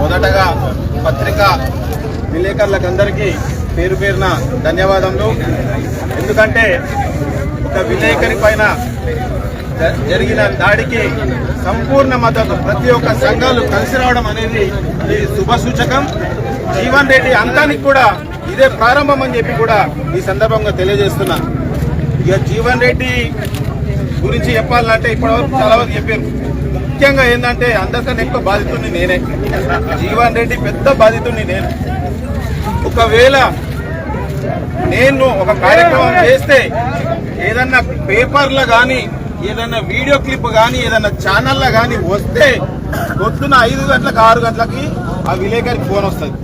మొదటగా పత్రికా విలేకరులకందరికీ పేరు పేరున ధన్యవాదములు. ఎందుకంటే ఒక విలేకరి పైన జరిగిన దాడికి సంపూర్ణ మద్దతు. ప్రతి ఒక్క సంఘాలు కలిసి రావడం అనేది ఇది శుభ సూచకం. జీవన్ రెడ్డి అంతానికి కూడా ఇదే ప్రారంభం అని చెప్పి కూడా ఈ సందర్భంగా తెలియజేస్తున్నా. ఇక జీవన్ రెడ్డి గురించి చెప్పాలంటే ఇప్పటివరకు చాలా వరకు చెప్పారు. ముఖ్యంగా ఏంటంటే అందరికన్నా ఎక్కువ బాధితుడిని నేనే. జీవన్ రెడ్డి పెద్ద బాధితుడిని నేను. ఒకవేళ నేను ఒక కార్యక్రమం చేస్తే ఏదన్నా పేపర్లో కానీ ఏదన్నా వీడియో క్లిప్ కానీ ఏదన్నా ఛానల్లో కానీ వస్తే పొద్దున ఐదు గంటలకు ఆరు గంటలకి ఆ విలేకరికి ఫోన్ వస్తుంది.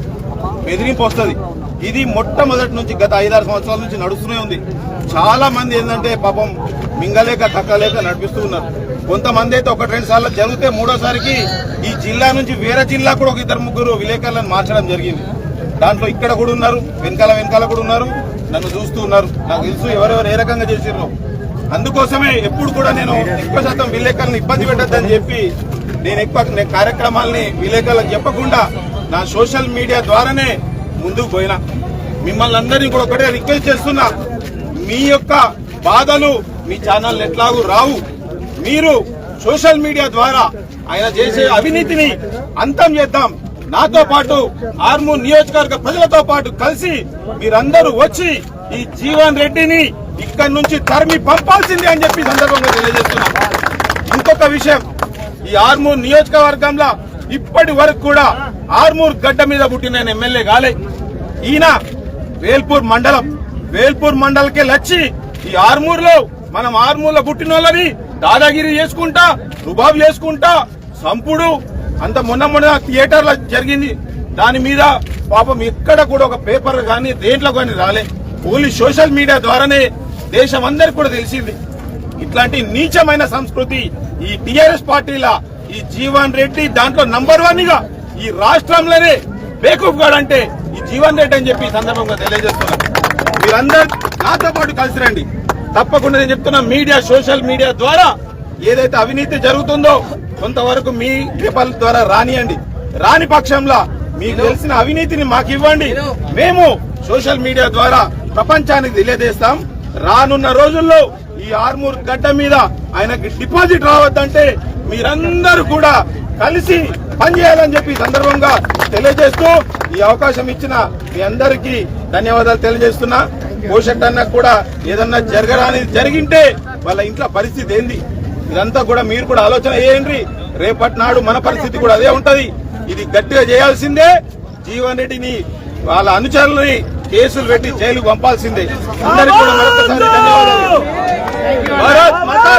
బెదిరింపు వస్తుంది. ఇది మొట్టమొదటి నుంచి గత ఐదారు సంవత్సరాల నుంచి నడుస్తూనే ఉంది. చాలా మంది ఏంటంటే పాపం మింగలేక కక్కలేక నడిపిస్తూ ఉన్నారు. కొంతమంది అయితే ఒకటి రెండు సార్లు జరిగితే మూడోసారికి ఈ జిల్లా నుంచి వేరే జిల్లా కూడా ఒక ఇద్దరు ముగ్గురు విలేకరులను మార్చడం జరిగింది. దాంట్లో ఇక్కడ కూడా ఉన్నారు వెనకాల వెనకాల కూడా ఉన్నారు నన్ను చూస్తూ ఉన్నారు. నాకు తెలుసు ఎవరెవరు ఏ రకంగా చేసిర్రు. అందుకోసమే ఎప్పుడు కూడా నేను ఎక్కువ శాతం విలేకరులను ఇబ్బంది పెట్టద్దని చెప్పి నేను ఎక్కువ నేను కార్యక్రమాల్ని విలేకరులకు చెప్పకుండా నా సోషల్ మీడియా ద్వారానే ముందుకు పోయినా. మిమ్మల్ని అందరినీ కూడా ఒకటే రిక్వెస్ట్ చేస్తున్నా మీ యొక్క బాధలు మీ ఛానల్ ఎట్లాగూ రావు. మీరు సోషల్ మీడియా ద్వారా ఆయన చేసే అవినీతిని అంతం చేద్దాం. నాతో పాటు ఆర్ము నియోజకవర్గ ప్రజలతో పాటు కలిసి మీరందరూ వచ్చి ఈ జీవన్ రెడ్డిని ఇక్కడి నుంచి తరిమి పంపాల్సిందే అని చెప్పి సందర్భంగా తెలియజేస్తున్నా. ఇంకొక విషయం ఈ ఆర్మూర్ నియోజకవర్గంలో ఇప్పటి వరకు కూడా ఆర్మూర్ గడ్డ మీద పుట్టిన ఎమ్మెల్యే కాలే. ఈయన వేల్పూర్ మండలం వేల్పూర్ మండలకే లచ్చి ఈ ఆర్మూర్లో మనం ఆర్మూర్లో పుట్టిన వాళ్ళని దాదాగిరి చేసుకుంటా రుబాబు చేసుకుంటా సంపుడు. అంత మొన్న మొన్న థియేటర్లో జరిగింది. దాని మీద పాపం ఎక్కడ కూడా ఒక పేపర్ కానీ దేంట్లో కానీ రాలే. ఓన్లీ సోషల్ మీడియా ద్వారానే దేశం అందరికి కూడా తెలిసింది. ఇట్లాంటి నీచమైన సంస్కృతి ఈ టిఆర్ఎస్ పార్టీల ఈ జీవన్ రెడ్డి దాంట్లో నంబర్ వన్గా ఈ రాష్ట్రంలోనే బేకూఫ్ గాడు అంటే ఈ జీవన్ రెడ్డి అని చెప్పి ఈ సందర్భంగా తెలియజేస్తున్నారు మీరందరూ నాతో పాటు కలిసి రండి. తప్పకుండా నేను చెప్తున్నా మీడియా సోషల్ మీడియా ద్వారా ఏదైతే అవినీతి జరుగుతుందో కొంతవరకు మీ పేపర్ల ద్వారా రానియండి. రాని పక్షంలో మీకు తెలిసిన అవినీతిని మాకు ఇవ్వండి. మేము సోషల్ మీడియా ద్వారా ప్రపంచానికి తెలియజేస్తాం. రానున్న రోజుల్లో ఈ ఆర్మూర్ గడ్డ మీద ఆయనకి డిపాజిట్ రావద్దంటే మీరందరూ కూడా కలిసి పనిచేయాలని చెప్పి సందర్భంగా తెలియజేస్తూ ఈ అవకాశం ఇచ్చిన మీ అందరికీ ధన్యవాదాలు తెలియజేస్తున్నా. పోషట్ అన్న కూడా ఏదన్నా జరగరాని జరిగింటే వాళ్ళ ఇంట్లో పరిస్థితి ఏంది ఇదంతా కూడా మీరు కూడా ఆలోచన చేయండి రేపటి నాడు మన పరిస్థితి కూడా అదే ఉంటది ఇది గట్టిగా చేయాల్సిందే జీవన్ రెడ్డిని వాళ్ళ అనుచరులని కేసులు పెట్టి జైలుకు పంపాల్సిందే అందరికీ కూడా మరొకసారి ధన్యవాదాలు భారత్ మాతా